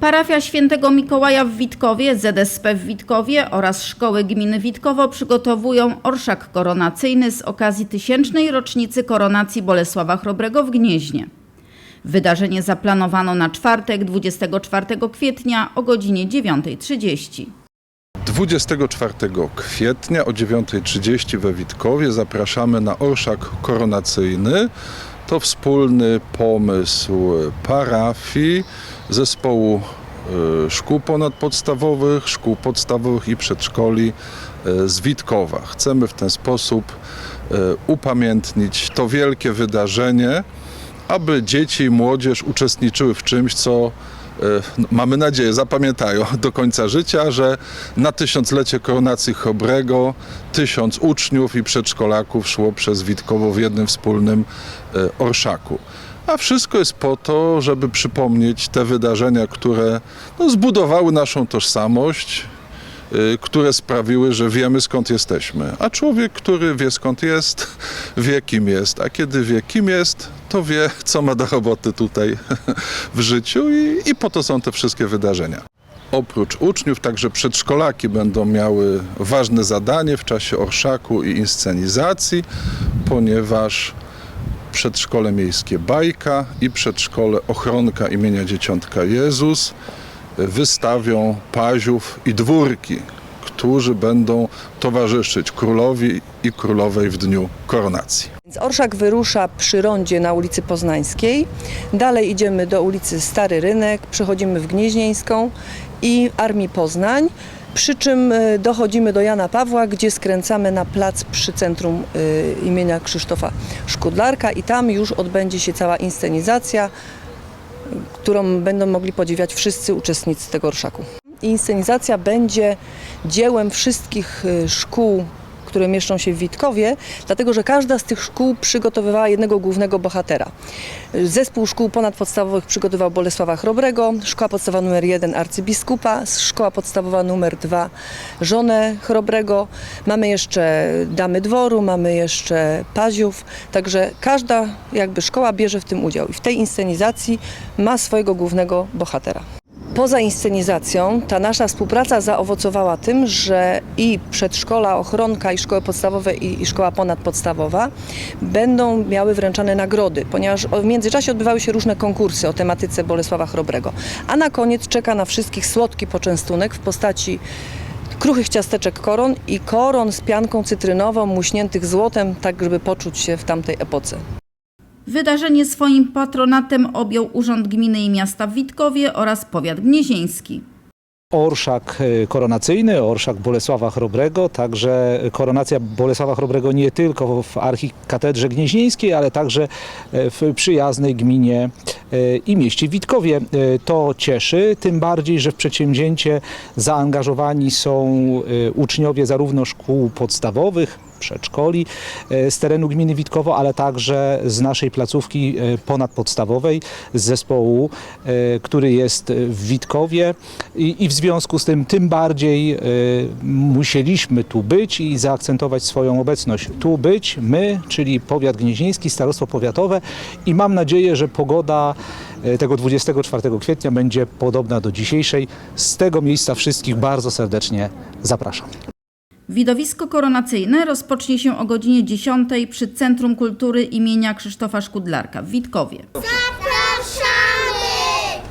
Parafia Świętego Mikołaja w Witkowie, ZSP w Witkowie oraz szkoły gminy Witkowo przygotowują orszak koronacyjny z okazji tysięcznej rocznicy koronacji Bolesława Chrobrego w Gnieźnie. Wydarzenie zaplanowano na czwartek 24 kwietnia o godzinie 9.30. 24 kwietnia o 9.30 we Witkowie zapraszamy na orszak koronacyjny. To wspólny pomysł parafii, zespołu e, szkół ponadpodstawowych, szkół podstawowych i przedszkoli e, z Witkowa. Chcemy w ten sposób e, upamiętnić to wielkie wydarzenie, aby dzieci i młodzież uczestniczyły w czymś, co mamy nadzieję, zapamiętają do końca życia, że na tysiąclecie koronacji Chobrego tysiąc uczniów i przedszkolaków szło przez Witkowo w jednym wspólnym e, orszaku. A wszystko jest po to, żeby przypomnieć te wydarzenia, które no, zbudowały naszą tożsamość, które sprawiły, że wiemy skąd jesteśmy. A człowiek, który wie skąd jest, wie kim jest. A kiedy wie kim jest, to wie, co ma do roboty tutaj w życiu i, i po to są te wszystkie wydarzenia. Oprócz uczniów, także przedszkolaki będą miały ważne zadanie w czasie orszaku i inscenizacji, ponieważ przedszkole miejskie Bajka i przedszkole Ochronka imienia Dzieciątka Jezus wystawią paziów i dwórki, którzy będą towarzyszyć królowi i królowej w dniu koronacji. Więc Orszak wyrusza przy rondzie na ulicy Poznańskiej. Dalej idziemy do ulicy Stary Rynek, przechodzimy w Gnieźnieńską i Armii Poznań. Przy czym y, dochodzimy do Jana Pawła, gdzie skręcamy na plac przy centrum y, imienia Krzysztofa Szkudlarka i tam już odbędzie się cała inscenizacja, którą będą mogli podziwiać wszyscy uczestnicy tego orszaku. Inscenizacja będzie dziełem wszystkich y, szkół, które mieszczą się w Witkowie, dlatego że każda z tych szkół przygotowywała jednego głównego bohatera. Zespół szkół ponadpodstawowych przygotował Bolesława Chrobrego, szkoła podstawowa numer 1 arcybiskupa, szkoła podstawowa numer 2 żonę Chrobrego. Mamy jeszcze damy dworu, mamy jeszcze paziów, także każda jakby szkoła bierze w tym udział i w tej inscenizacji ma swojego głównego bohatera. Poza inscenizacją ta nasza współpraca zaowocowała tym, że i przedszkola, ochronka, i szkoły podstawowe, i, i szkoła ponadpodstawowa będą miały wręczane nagrody, ponieważ w międzyczasie odbywały się różne konkursy o tematyce Bolesława Chrobrego. A na koniec czeka na wszystkich słodki poczęstunek w postaci kruchych ciasteczek koron i koron z pianką cytrynową, muśniętych złotem, tak żeby poczuć się w tamtej epoce. Wydarzenie swoim patronatem objął Urząd Gminy i Miasta Witkowie oraz Powiat Gniezieński. Orszak e, koronacyjny, orszak Bolesława Chrobrego, także koronacja Bolesława Chrobrego nie tylko w archikatedrze gnieźnieńskiej, ale także e, w przyjaznej gminie e, i mieście Witkowie. To cieszy, tym bardziej, że w przedsięwzięcie zaangażowani są uczniowie zarówno szkół podstawowych, przedszkoli e, z terenu gminy Witkowo, ale także z naszej placówki e, ponadpodstawowej, z zespołu, e, który jest w Witkowie i, w związku z tym tym bardziej musieliśmy tu być i zaakcentować swoją obecność. Tu być my, czyli powiat gnieźnieński, starostwo powiatowe i mam nadzieję, że pogoda tego 24 kwietnia będzie podobna do dzisiejszej. Z tego miejsca wszystkich bardzo serdecznie zapraszam. Widowisko koronacyjne rozpocznie się o godzinie 10 przy Centrum Kultury imienia Krzysztofa Szkudlarka w Witkowie.